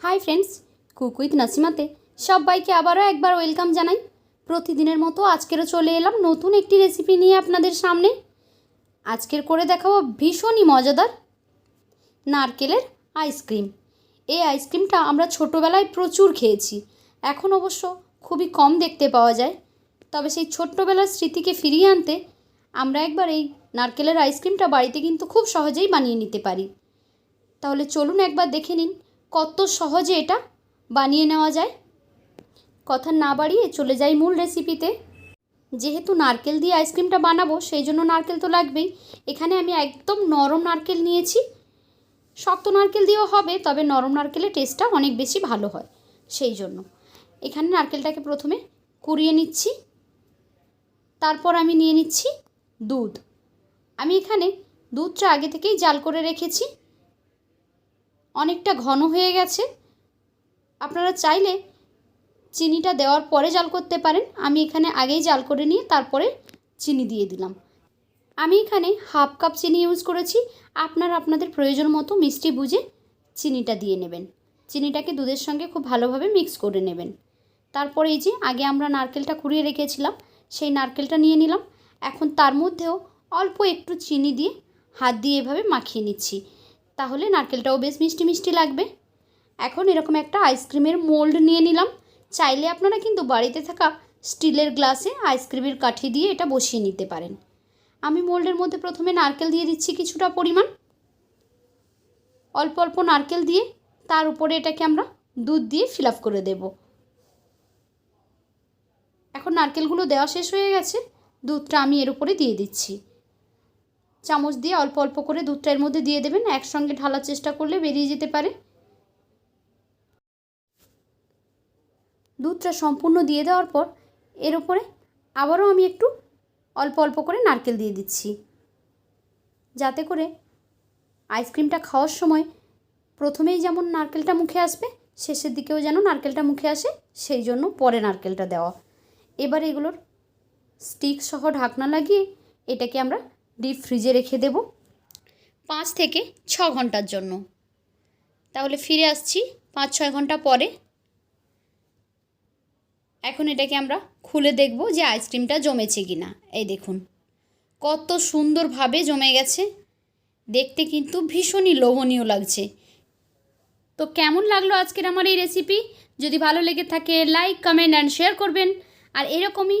High friends cook with নাসিমাতে সবাইকে আবারও একবার ওয়েলকাম জানাই। প্রতিদিনের মতো আজকেরও চলে এলাম নতুন একটি রেসিপি নিয়ে আপনাদের সামনে। আজকের করে দেখাবো ভীষণই মজাদার নারকেলের আইসক্রিম এই আইসক্রিমটা আমরা ছোটোবেলায় প্রচুর খেয়েছি। এখন অবশ্য খুবই কম দেখতে পাওয়া যায়। তবে সেই ছোট্টবেলার স্মৃতিকে ফিরিয়ে আনতে আমরা একবার এই নারকেলের আইসক্রিমটা বাড়িতে কিন্তু খুব সহজেই বানিয়ে নিতে পারি। তাহলে চলুন একবার দেখে নিন কত সহজে এটা বানিয়ে নেওয়া যায়। কথা না বাড়িয়ে চলে যাই মূল রেসিপিতে। যেহেতু নারকেল দিয়ে আইসক্রিমটা বানাবো, সেই জন্য নারকেল তো লাগবেই। এখানে আমি একদম নরম নারকেল নিয়েছি। শক্ত নারকেল দিয়েও হবে, তবে নরম নারকেলের টেস্টটা অনেক বেশি ভালো হয়, সেই জন্য। এখানে নারকেলটাকে প্রথমে কুড়িয়ে নিচ্ছি। তারপর আমি নিয়ে নিচ্ছি দুধ। আমি এখানে দুধটা আগে থেকেই জাল করে রেখেছি। অনেকটা ঘন হয়ে গেছে। আপনারা চাইলে চিনিটা দেওয়ার পরে জাল করতে পারেন। আমি এখানে আগেই জাল করে নিয়ে তারপরে চিনি দিয়ে দিলাম। আমি এখানে হাফ কাপ চিনি ইউজ করেছি। আপনারা আপনাদের প্রয়োজন মতো মিষ্টি বুঝে চিনিটা দিয়ে নেবেন। চিনিটাকে দুধের সঙ্গে খুব ভালোভাবে মিক্স করে নেবেন। তারপরে এই যে আগে আমরা নারকেলটা কুড়িয়ে রেখেছিলাম, সেই নারকেলটা নিয়ে নিলাম। এখন তার মধ্যেও অল্প একটু চিনি দিয়ে হাত দিয়ে এভাবে মাখিয়ে নিচ্ছি। তাহলে নারকেলটাও বেশ মিষ্টি মিষ্টি লাগবে। এখন এরকম একটা আইসক্রিমের মোল্ড নিয়ে নিলাম। চাইলে আপনারা কিন্তু বাড়িতে থাকা স্টিলের গ্লাসে আইসক্রিমের কাঠি দিয়ে এটা বসিয়ে নিতে পারেন। আমি মোল্ডের মধ্যে প্রথমে নারকেল দিয়ে দিচ্ছি কিছুটা পরিমাণ। অল্প অল্প নারকেল দিয়ে তার উপরে এটাকে আমরা দুধ দিয়ে ফিল করে দেব। এখন নারকেলগুলো দেওয়া শেষ হয়ে গেছে। দুধটা আমি এর উপরে দিয়ে দিচ্ছি। চামচ দিয়ে অল্প অল্প করে দুধটা এর মধ্যে দিয়ে দেবেন। একসঙ্গে ঢালার চেষ্টা করলে বেরিয়ে যেতে পারে। দুধটা সম্পূর্ণ দিয়ে দেওয়ার পর এর উপরে আবারও আমি একটু অল্প অল্প করে নারকেল দিয়ে দিচ্ছি। যাতে করে আইসক্রিমটা খাওয়ার সময় প্রথমেই যেমন নারকেলটা মুখে আসবে, শেষের দিকেও যেন নারকেলটা মুখে আসে, সেই জন্য পরে নারকেলটা দেওয়া। এবার এগুলোর স্টিক সহ ঢাকনা লাগিয়ে এটাকে আমরা ডিপ ফ্রিজে রেখে দেব পাঁচ থেকে ছ ঘণ্টার জন্য। তাহলে ফিরে আসছি পাঁচ, ছয় ঘণ্টা পরে। এখন এটাকে আমরা খুলে দেখব যে আইসক্রিমটা জমেছে কি না এই দেখুন, কত সুন্দরভাবে জমে গেছে। দেখতে কিন্তু ভীষণই লোভনীয় লাগছে। তো কেমন লাগল আজকের আমার এই রেসিপি যদি ভালো লেগে থাকে লাইক কমেন্ট অ্যান্ড শেয়ার করবেন। আর এরকমই